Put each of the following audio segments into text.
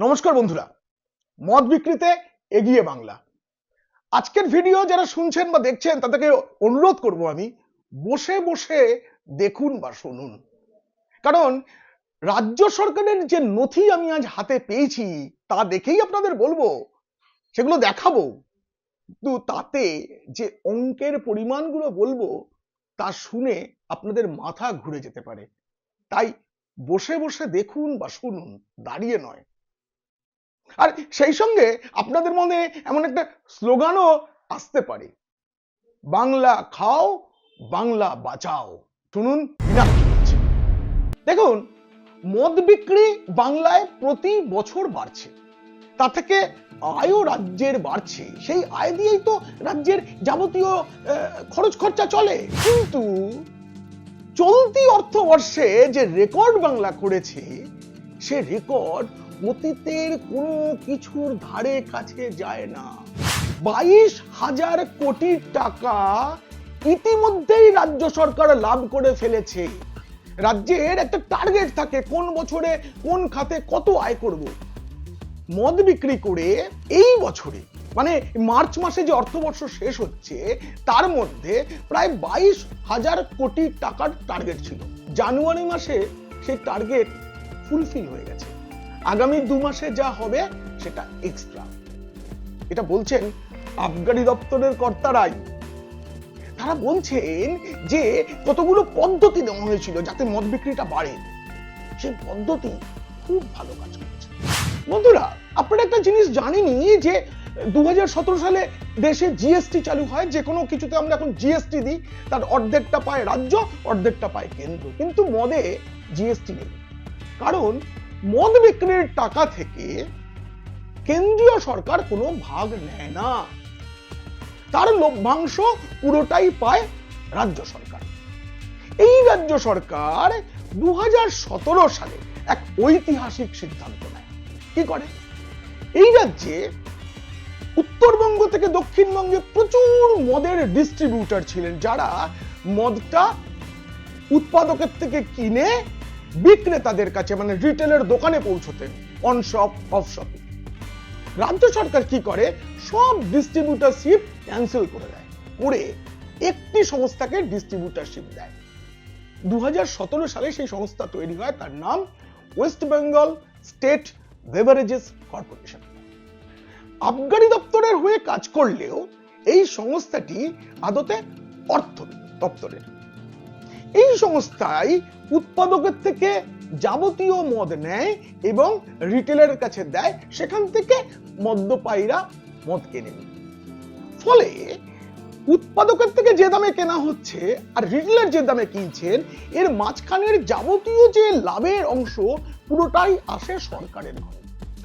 নমস্কার বন্ধুরা, মদ বিক্রিতে এগিয়ে বাংলা। আজকের ভিডিও যারা শুনছেন বা দেখছেন, তাদেরকে অনুরোধ করব আমি, বসে বসে দেখুন বা শুনুন। কারণ রাজ্য সরকারের যে নথি আমি আজ হাতে পেয়েছি, তা দেখেই আপনাদের বলব, সেগুলো দেখাবো। কিন্তু তাতে যে অঙ্কের পরিমাণগুলো বলব, তা শুনে আপনাদের মাথা ঘুরে যেতে পারে। তাই বসে বসে দেখুন বা শুনুন, দাঁড়িয়ে নয়। আর সেই সঙ্গে আপনাদের মনে এমন একটা স্লোগানও আসতে পারে। বাংলা খাও, বাংলা বাঁচাও। শুনুন দেখুন, মদ বিক্রি বাংলায় প্রতি বছর বাড়ছে। তা থেকে আয়ও রাজ্যের বাড়ছে। সেই আয় দিয়েই তো রাজ্যের যাবতীয় খরচ খরচা চলে। কিন্তু চলতি অর্থবর্ষে যে রেকর্ড বাংলা করেছে, সে রেকর্ড অতীতের কোনো কিছুর ধারে কাছে যায় না। বাইশ হাজার কোটি টাকা ইতিমধ্যেই রাজ্য সরকার লাভ করে ফেলেছে। রাজ্যের একটা টার্গেট থাকে, কোন বছরে কোন খাতে কত আয় করব। মদ বিক্রি করে এই বছরে মানে মার্চ মাসে যে অর্থবর্ষ শেষ হচ্ছে, তার মধ্যে প্রায় বাইশ হাজার কোটি টাকার টার্গেট ছিল। জানুয়ারি মাসে সেই টার্গেট ফুলফিল হয়ে গেছে। আগামী দু মাসে যা হবে সেটা এক্সট্রা এটা বলছেন আবগারি দপ্তরের কর্তারাই। তারা বলছেন যে কতগুলো পদ্ধতি নেওয়া হয়েছিল যাতে মদ বিক্রিটা বাড়ে। সেই পদ্ধতি খুব ভালো কাজ করছে। বন্ধুরা, আপনারা একটা জিনিস জানেনি যে দু হাজার সতেরো সালে দেশে জিএসটি চালু হয়, যে কোনো কিছুতে আমরা এখন জিএসটি দিই, তার অর্ধেকটা পায় রাজ্য, অর্ধেকটা পায় কেন্দ্র। কিন্তু মদে জিএসটি নেই। কারণ মদ বিক্রির টাকা থেকে কেন্দ্রীয় সরকার কোনো ভাগ নেয় না। তার লভ্যাংশ পুরোটাই পায় রাজ্য সরকার। এই রাজ্য সরকার দু হাজার সতেরো সালে এক ঐতিহাসিক সিদ্ধান্ত নেয়। কি করে? এই রাজ্যে উত্তরবঙ্গ থেকে দক্ষিণবঙ্গে প্রচুর মদের ডিস্ট্রিবিউটার ছিলেন, যারা মদটা উৎপাদকের থেকে কিনে বিক্রেতাদের কাছে মানে রিটেলের দোকানে পৌঁছতেন অন শপ অফ শপে রাজ্য সরকার কি করে? সব ডিস্ট্রিবিউটারশিপ ক্যান্সেল করে দেয়। করে একটি সংস্থাকে ডিস্ট্রিবিউটারশিপ দেয়। দু সালে সেই সংস্থা তৈরি হয়, তার নাম West Bengal state beverages corporation আবগারি দপ্তরের হয়ে কাজ করলেও এই সংস্থাটি আদতে অর্থ দপ্তরের। এই সংস্থায় উৎপাদকের থেকে যাবতীয় মদ নেয় এবং রিটেলের কাছে দেয়, সেখান থেকে মদ্যপায়ীরা মদ কেনে। ফলে উৎপাদকের থেকে যে দামে কেনা হচ্ছে আর রিটেলের যে দামে কিনছেন, এর মাঝখানের যাবতীয় যে লাভের অংশ পুরোটাই আসে সরকারের ঘরে।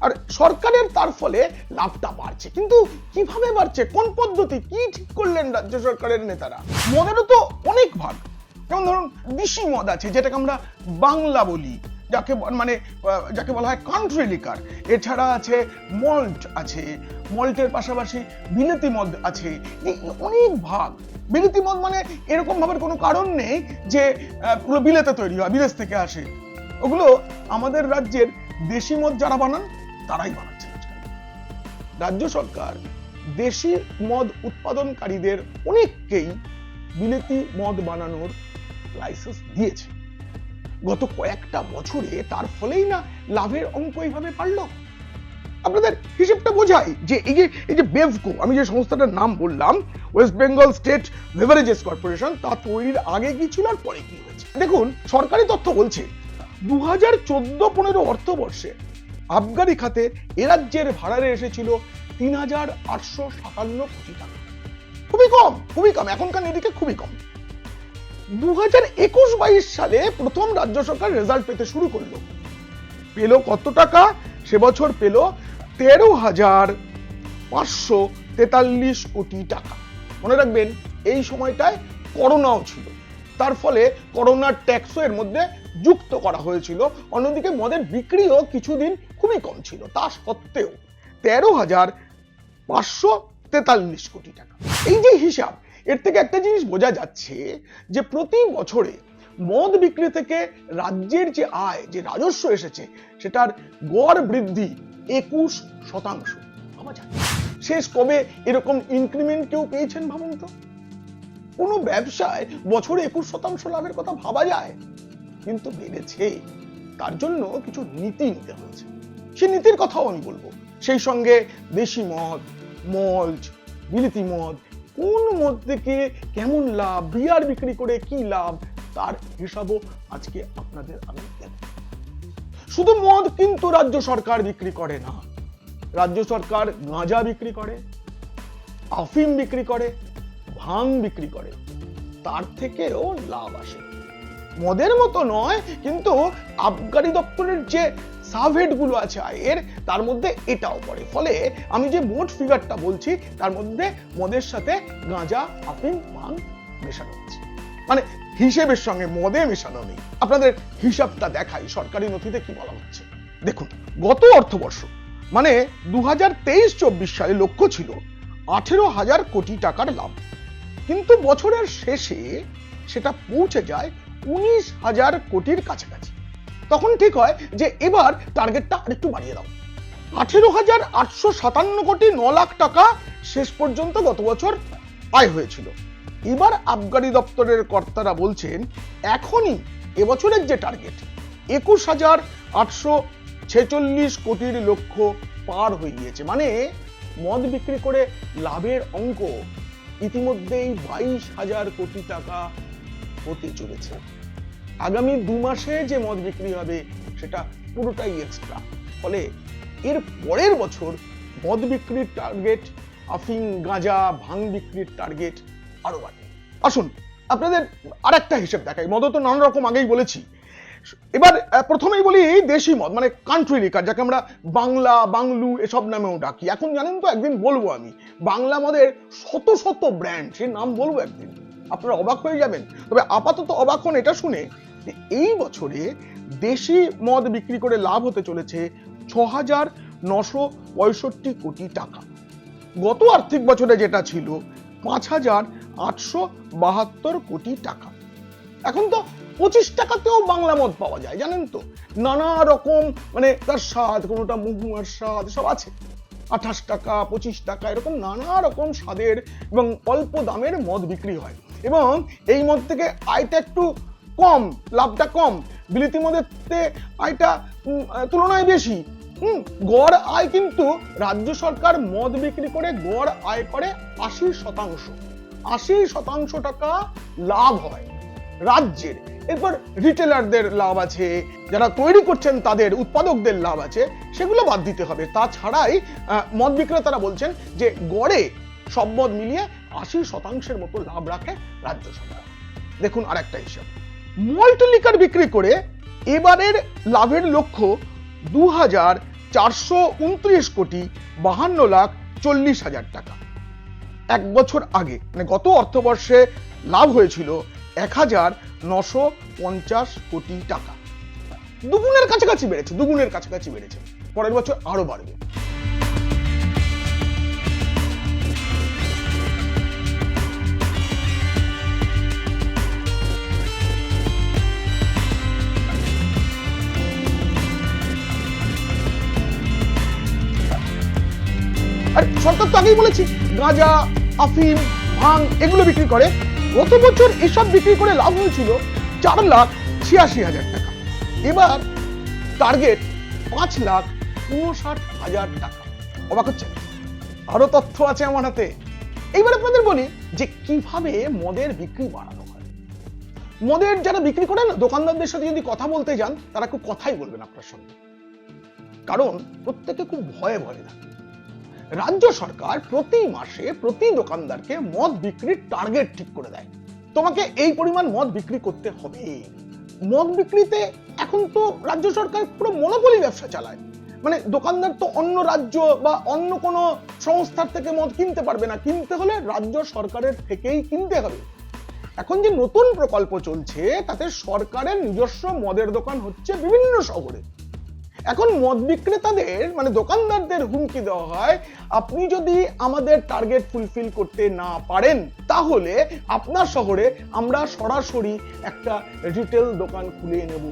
আর সরকারের তার ফলে লাভটা বাড়ছে। কিন্তু কীভাবে বাড়ছে? কোন পদ্ধতি? কি ঠিক করলেন রাজ্য সরকারের নেতারা? মদেরও তো অনেক ভাগ। যেমন ধরুন দেশি মদ আছে, যেটাকে আমরা বাংলা বলি, যাকে মানে যাকে বলা হয় কান্ট্রি লিকার এছাড়া আছে মল্ট আছে মল্টের পাশাপাশি বিলেতি মদ আছে অনেক ভাগ। বিলেতি মদ মানে এরকম ভাবে কোনো কারণ নেই যে পুরো বিলেতে তৈরি হয়, বিদেশ থেকে আসে। ওগুলো আমাদের রাজ্যের দেশি মদ যারা বানান, তারাই বানাচ্ছে রাজ্য সরকার দেশি মদ উৎপাদনকারীদের অনেককেই বিলেতি মদ বানানোর লাইসেন্স দিয়েছে। গত কয়েকটা বছরে তার ফলেই না লাভের অঙ্ক এইভাবে বাড়লো আপনাদের হিসেবটা বোঝাই যে এই যে এই যে বেভকো আমি যে সংস্থাটার নাম বললাম west Bengal state beverages corporation তা তৈরির আগে কি ছিল আর পরে কি হয়েছে? দেখুন, সরকারি তথ্য বলছে দু হাজার চোদ্দ পনেরো অর্থবর্ষে আবগারি খাতে এ রাজ্যের ভাড়ারে এসেছিল তিন হাজার আটশো সাতান্ন কোটি টাকা। খুবই কম খুবই কম, এখনকার নিরিখে খুবই কম। দু হাজার একুশ বাইশ সালে প্রথম রাজ্য সরকার রেজাল্ট পেতে শুরু করল। পেল কত টাকা? সে বছর পেল তেরো হাজার পাঁচশো তেতাল্লিশ কোটি টাকা। মনে রাখবেন, এই সময়টায় করোনাও ছিল। তার ফলে করোনার ট্যাক্সও এর মধ্যে যুক্ত করা হয়েছিল। অন্যদিকে মদের বিক্রিও কিছুদিন খুবই কম ছিল, তা সত্ত্বেও তেরো হাজার পাঁচশো তেতাল্লিশ কোটি টাকা। এই যে হিসাব এর থেকে একটা জিনিস বোঝা যাচ্ছে যে প্রতি বছরে মদ বিক্রি থেকে রাজ্যের যে আয়, যে রাজস্ব এসেছে, সেটার গড় বৃদ্ধি একুশ শতাংশ। শেষ কবে এরকম ইনক্রিমেন্ট কেউ পেয়েছেন ভাবুন তো? কোনো ব্যবসায় বছরে একুশ শতাংশ লাভের কথা ভাবা যায়? কিন্তু বেড়েছে। তার জন্য কিছু নীতি নিতে হয়েছে। সেই নীতির কথাও আমি বলব। সেই সঙ্গে দেশি মদ, মলচ, বিলিতি মদ কোন মদ থেকে কেমন লাভ, বিয়ার বিক্রি করে কি লাভ, তার হিসাবও আজকে আপনাদের আমি শুধু মদ কিন্তু রাজ্য সরকার বিক্রি করে না। রাজ্য সরকার গাঁজা বিক্রি করে, আফিম বিক্রি করে, ভাং বিক্রি করে। তার থেকেও লাভ আসে। মদের মতো নয়, কিন্তু আবগারি দপ্তরের যে সাবহেডগুলো আছে আয়ের, তার মধ্যে এটাও পড়ে। ফলে আমি যে মোট ফিগারটা বলছি, তার মধ্যে মদের সাথে গাঁজা আফিম ভাং মেশানো আছে মানে হিসেবের সঙ্গে মদে মেশানো নেই। আপনাদের হিসাবটা দেখাই, সরকারি নথিতে কি বলা হচ্ছে। দেখুন, গত অর্থবর্ষ মানে দু হাজার তেইশ চব্বিশ সালে লক্ষ্য ছিল আঠেরো হাজার কোটি টাকার লাভ। কিন্তু বছরের শেষে সেটা পৌঁছে যায় উনিশ হাজার কোটির কাছাকাছি। তখন ঠিক হয় যে এবার টার্গেটটা আরেকটু বাড়িয়ে দাও। আঠেরো হাজার আটশো সাতান্ন কোটি ন লাখ টাকা শেষ পর্যন্ত গত বছর আয় হয়েছিল। এবার আবগারি দপ্তরের কর্তারা বলছেন, এখনই এবছরের যে টার্গেট একুশ হাজার আটশো ছেচল্লিশ কোটির লক্ষ্য পার হয়ে গিয়েছে। মানে মদ বিক্রি করে লাভের অঙ্ক ইতিমধ্যেই বাইশ হাজার কোটি টাকা হতে চলেছে। আগামী দু মাসে যে মদ বিক্রি হবে, সেটা পুরোটাই এক্সট্রা ফলে এর পরের বছর মদ বিক্রির টার্গেট আফিং গাঁজা, ভাং বিক্রির টার্গেট আরও বাড়বে আসুন, আপনাদের আরেকটা হিসেব দেখাই। মদ তো নানা রকম আগেই বলেছি। এবার প্রথমেই বলি দেশি মদ মানে কান্ট্রি লিকার যাকে আমরা বাংলা, বাংলু এসব নামেও ডাকি। এখন জানেন তো, একদিন বলব আমি, বাংলা মদের শত শত ব্র্যান্ড সে নাম বলব একদিন। আপনারা অবাক হয়ে যাবেন। তবে আপাতত অবাক হন এটা শুনে এই বছরে দেশি মদ বিক্রি করে লাভ হতে চলেছে ছ হাজার নশো পঁয়ষট্টি কোটি টাকা। গত আর্থিক বছরে যেটা ছিল, পাঁচ হাজার আটশো বাহাত্তর কোটি টাকা। এখন তো পঁচিশ টাকাতেও বাংলা মদ পাওয়া যায়, জানেন তো? নানা রকম মানে তার স্বাদ, কোনোটা মহুয়ার স্বাদ সব আছে। আঠাশ টাকা, পঁচিশ টাকা, এরকম নানা রকম স্বাদের এবং অল্প দামের মদ বিক্রি হয়। এবং এই মদ থেকে আয়টা একটু কম, লাভটা কম। বিলিতি মদের তে আয়টা তুলনায় বেশি। হুম, গড় আয় কিন্তু রাজ্য সরকার মদ বিক্রি করে গড় আয় করে আশি শতাংশ। আশি শতাংশ টাকা লাভ হয় রাজ্যের। এরপর রিটেলারদের লাভ আছে, যারা তৈরি করছেন তাদের, উৎপাদকদের লাভ আছে, সেগুলো বাদ দিতে হবে। তাছাড়াই মদ বিক্রেতারা বলছেন যে গড়ে সব মদ মিলিয়ে আশি শতাংশের মতো লাভ রাখে রাজ্য সরকার। দেখুন আর একটা হিসাব। মল্ট লিকার বিক্রি করে এবারের লাভের লক্ষ্য দু হাজার চারশো উনত্রিশ কোটি বাহান্ন লাখ চল্লিশ হাজার টাকা। এক বছর আগে মানে গত অর্থবর্ষে লাভ হয়েছিল এক হাজার নশো পঞ্চাশ কোটি টাকা। দুগুণের কাছাকাছি বেড়েছে, দুগুণের কাছাকাছি বেড়েছে। পরের বছর আরও বাড়বে। আর সরকার তো আগেই বলেছি, গাঁজা, আফিম, ভাং এগুলো বিক্রি করে। গত বছর এসব বিক্রি করে লাভ হয়েছিল চার লাখ ছিয়াশি হাজার টাকা। এবার টার্গেট পাঁচ লাখ উনষাট হাজার টাকা। অবাক হচ্ছে আরও তথ্য আছে আমার হাতে। এইবার আপনাদের বলি যে কীভাবে মদের বিক্রি বাড়ানো হয়। মদের যারা বিক্রি করেন, দোকানদারদের সাথে যদি কথা বলতে যান, তারা খুব কথাই বলবেন আপনার সঙ্গে। কারণ প্রত্যেকে খুব ভয়ে ভয়ে থাকে। রাজ্য সরকার প্রতি মাসে প্রতি দোকানদারকে মদ বিক্রির টার্গেট ঠিক করে দেয়। তোমাকে এই পরিমাণ মদ বিক্রি করতে হবে। মদ বিক্রিতে এখন তো রাজ্য সরকার পুরো মনোপলি ব্যবসা চালায়। মানে দোকানদার তো অন্য রাজ্য বা অন্য কোনো সংস্থার থেকে মদ কিনতে পারবে না। কিনতে হলে রাজ্য সরকারের থেকেই কিনতে হবে। এখন যে নতুন প্রকল্প চলছে, তাতে সরকারের নিজস্ব মদের দোকান হচ্ছে বিভিন্ন শহরে। এখন মদ বিক্রেতাদের মানে দোকানদারদের হুমকি দেওয়া হয়, আপনি যদি আমাদের টার্গেট ফুলফিল করতে না পারেন, তাহলে আপনার শহরে আমরা সরাসরি একটা রিটেল দোকান খুলে নেব।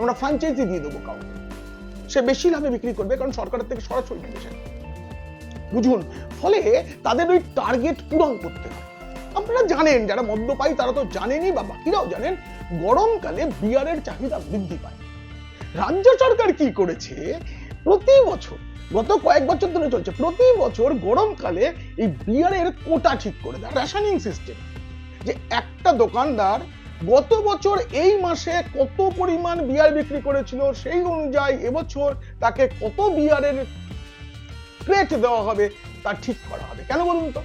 আমরা ফ্র্যাঞ্চাইজি দিয়ে দেবো কাউকে। সে বেশি লাভে বিক্রি করবে, কারণ সরকারের থেকে সরাসরি কিনেছে বুঝুন, ফলে তাদের ওই টার্গেট পূরণ করতে হয়। আপনারা জানেন, যারা মদ্যপায়ী, তারা তো জানেনই বা বাকিরাও জানেন, গরমকালে বিয়ারের চাহিদা বৃদ্ধি পায়। রাজ্য সরকার কি করেছে? প্রতি বছর, গত কয়েক বছর ধরে চলছে, প্রতি বছর গরমকালে এই বিয়ারের কোটা ঠিক করে দেয়, রেশনিং সিস্টেম যে একটা দোকানদার গত বছর এই মাসে কত পরিমাণ বিয়ার বিক্রি করেছিল সেই অনুযায়ী এবছর তাকে কত বিয়ারের ক্রেট দেওয়া হবে তা ঠিক করা হবে। কেন বলুন তো?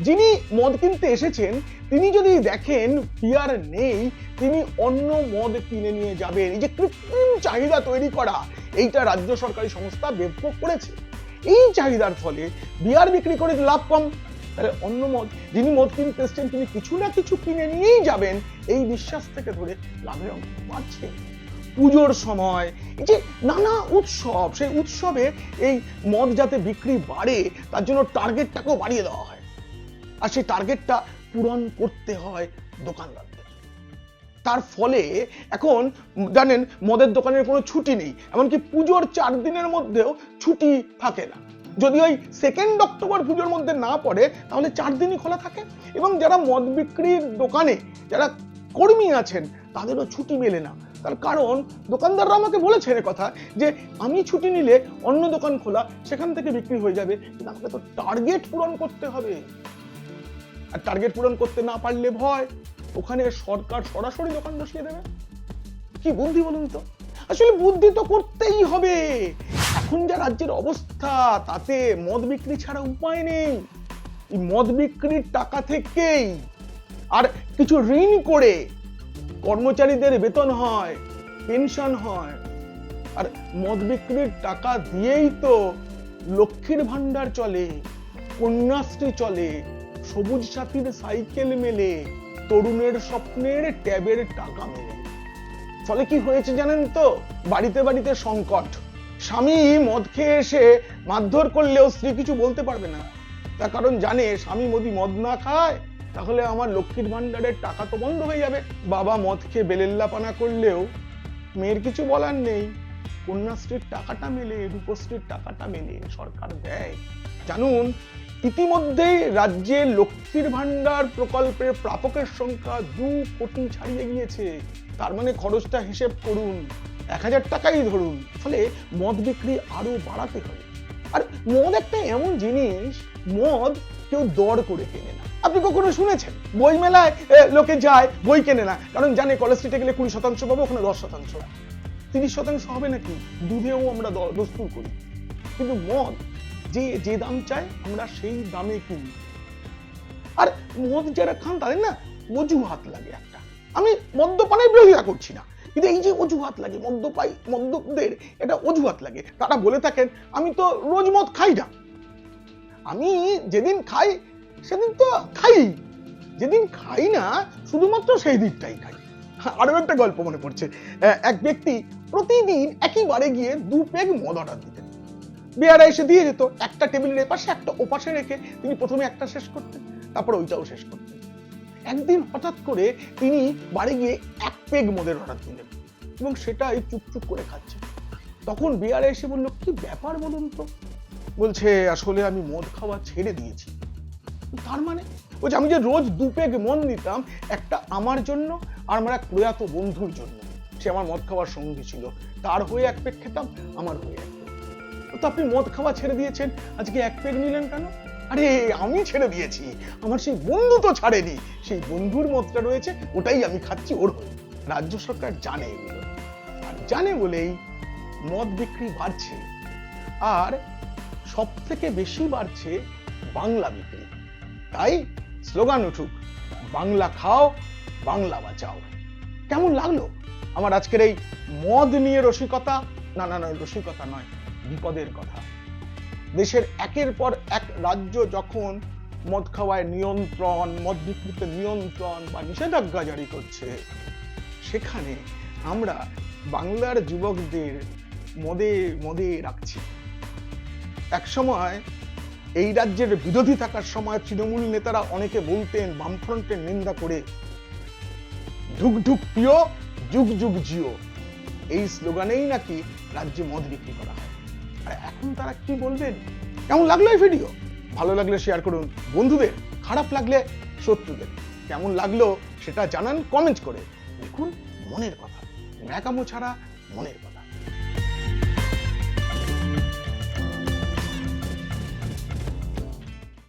যিনি মদ কিনতে এসেছেন, তিনি যদি দেখেন বিয়ার নেই, তিনি অন্য মদ কিনে নিয়ে যাবেন। এই যে কৃত্রিম চাহিদা তৈরি করা, এইটা রাজ্য সরকারি সংস্থা ব্যাপক করেছে। এই চাহিদার ফলে বিয়ার বিক্রি করে লাভ কম, তাহলে অন্য মদ, যিনি মদ কিনতে এসছেন, তিনি কিছু না কিছু কিনে নিয়েই যাবেন। এই বিশ্বাস থেকে ধরে লাভের অঙ্ক বাড়ছে। পুজোর সময় এই যে নানা উৎসব, সেই উৎসবে এই মদ যাতে বিক্রি বাড়ে, তার জন্য টার্গেটটাকেও বাড়িয়ে দেওয়া হয়। আর সেই টার্গেটটা পূরণ করতে হয় দোকানদারদের। তার ফলে এখন জানেন, মদের দোকানের কোনো ছুটি নেই, এমনকি পুজোর চার দিনের মধ্যেও ছুটি থাকে না। যদি ওই সেকেন্ড অক্টোবর পুজোর মধ্যে না পড়ে, তাহলে চার দিনই খোলা থাকে। এবং যারা মদ বিক্রির দোকানে, যারা কর্মী আছেন, তাদেরও ছুটি মেলে না। তার কারণ, দোকানদাররা আমাকে বলেছে এ কথা যে, আমি ছুটি নিলে অন্য দোকান খোলা, সেখান থেকে বিক্রি হয়ে যাবে। কিন্তু আমাকে তো টার্গেট পূরণ করতে হবে। আর টার্গেট পূরণ করতে না পারলে ভয়। ওখানে সরকার সরাসরি দোকান বসিয়ে দেবে। কি বুদ্ধি বলুন তো? আসলে বুদ্ধি তো করতেই হবে। এখন যা রাজ্যের অবস্থা, তাতে মদ বিক্রি ছাড়া উপায় নেই। এই মদ বিক্রির টাকা থেকেই আর কিছু ঋণ করে কর্মচারীদের বেতন হয়, পেনশন হয়। আর মদ বিক্রির টাকা দিয়েই তো লক্ষ্মীর ভান্ডার চলে, কন্যাশ্রী চলে সবুজ সাথীর সাইকেল মেলে, তরুণের স্বপ্নের ট্যাবের টাকা মেলে। ফলে কি হয়েছে জানেন তো? বাড়িতে বাড়িতে সংকট। স্বামী মদ খেয়ে এসে মারধর করলেও স্ত্রী কিছু বলতে পারবে না। তার কারণ জানে, স্বামী যদি মদ না খায়, তাহলে আমার লক্ষ্মীর ভান্ডারের টাকা তো বন্ধ হয়ে যাবে। বাবা মদ খেয়ে বেলেল্লাপানা করলেও মেয়ের কিছু বলার নেই। কন্যাশ্রীর টাকাটা মেলে, রূপশ্রীর টাকাটা মেলে, সরকার দেয়। জানুন ইতিমধ্যেই রাজ্যে লক্ষ্মীর ভান্ডার প্রকল্পের প্রাপকের সংখ্যা দু কোটি ছাড়িয়ে গিয়েছে। তার মানে খরচটা হিসেব করুন, এক হাজার টাকাই ধরুন, ফলে মদ বিক্রি আরও বাড়াতে হবে। আর মদ একটা এমন জিনিস, মদ কেউ দর করে কেনে না। আপনি কখনো শুনেছেন? বই মেলায় লোকে যায়, বই কেনে না, কারণ জানে কলেজ স্ট্রিটে গেলে কুড়ি শতাংশ পাবো, ওখানে দশ শতাংশ। তিরিশ শতাংশ হবে নাকি? দুধেও আমরা দস্তুর করি। কিন্তু মদ যে যে দাম চায়, আমরা সেই দামে কিনি। আর মদ যারা খান, তাদের না অজুহাত লাগে একটা। আমি মদ্যপানের বিরোধিতা করছি না। কিন্তু এই যে অজুহাত লাগে, মদ্যপাই, মদ্যপদের এটা অজুহাত লাগে। তারা বলে থাকেন, আমি তো রোজ মদ খাই না। আমি যেদিন খাই, সেদিন তো খাই। যেদিন খাই না, শুধুমাত্র সেই দিনটাই খাই। আরও একটা গল্প মনে পড়ছে। এক ব্যক্তি প্রতিদিন একই বারে গিয়ে দু পেগ মদ অর্ডার দিতেন। বেয়ারা এসে দিয়ে যেত একটা টেবিলের এপাশে, একটা ওপাশে রেখে তিনি প্রথমে একটা শেষ করতেন, তারপর ওইটাও শেষ করতেন। একদিন হঠাৎ করে তিনি বাড়ি গিয়ে এক পেগ মদের অর্ডার দিলেন এবং সেটাই চুপচুপ করে খাচ্ছে তখন বেয়ারা এসে বলল, কি ব্যাপার বলুন তো? বলছে, আসলে আমি মদ খাওয়া ছেড়ে দিয়েছি। তার মানে? বলছে, আমি যে রোজ দু পেগ মন নিতাম, একটা আমার জন্য আর আমার এক প্রয়াত বন্ধুর জন্য। সে আমার মদ খাওয়ার সঙ্গী ছিল। তার হয়ে এক পেগ খেতাম, আমার হয়ে এক তো আপনি মদ খাওয়া ছেড়ে দিয়েছেন। আজকে এক পেগ নিলেন কেন? আরে, আমি ছেড়ে দিয়েছি। আমার সেই বন্ধু তো ছাড়েনি। সেই বন্ধুর মদটা রয়েছে, ওটাই আমি খাচ্ছি ওর রাজ্য সরকার জানে এগুলো। আর জানে বলেই মদ বিক্রি বাড়ছে। আর সব থেকে বেশি বাড়ছে বাংলা বিক্রি। তাই স্লোগান উঠুক, বাংলা খাও, বাংলা বাঁচাও। কেমন লাগল? আমার আজকের এই মদ নিয়ে রসিকতা? না না না, রসিকতা নয়। বিপদের কথা। দেশের একের পর এক রাজ্য যখন মদ খাওয়ায় নিয়ন্ত্রণ, মদ বিক্রিতে নিয়ন্ত্রণ বা নিষেধাজ্ঞা জারি করছে, সেখানে আমরা বাংলার যুবকদের মদে মদে রাখছি। একসময় এই রাজ্যের বিরোধী থাকার সময় তৃণমূল নেতারা অনেকে বলতেন, বামফ্রন্টের নিন্দা করে, ঢুক ঢুক, পিও, যুগ যুগ, জিও। এই স্লোগানেই নাকি রাজ্যে মদ বিক্রি করা হয়। এখন তারা কি বলবেন? কেমন লাগল এই ভিডিও ভালো লাগলে শেয়ার করুন। বন্ধুদের, খারাপ লাগলে শত্রুদের। কেমন লাগল সেটা জানান কমেন্ট করে। দেখুন, মনের কথা। ন্যাকামো ছাড়া মনের কথা।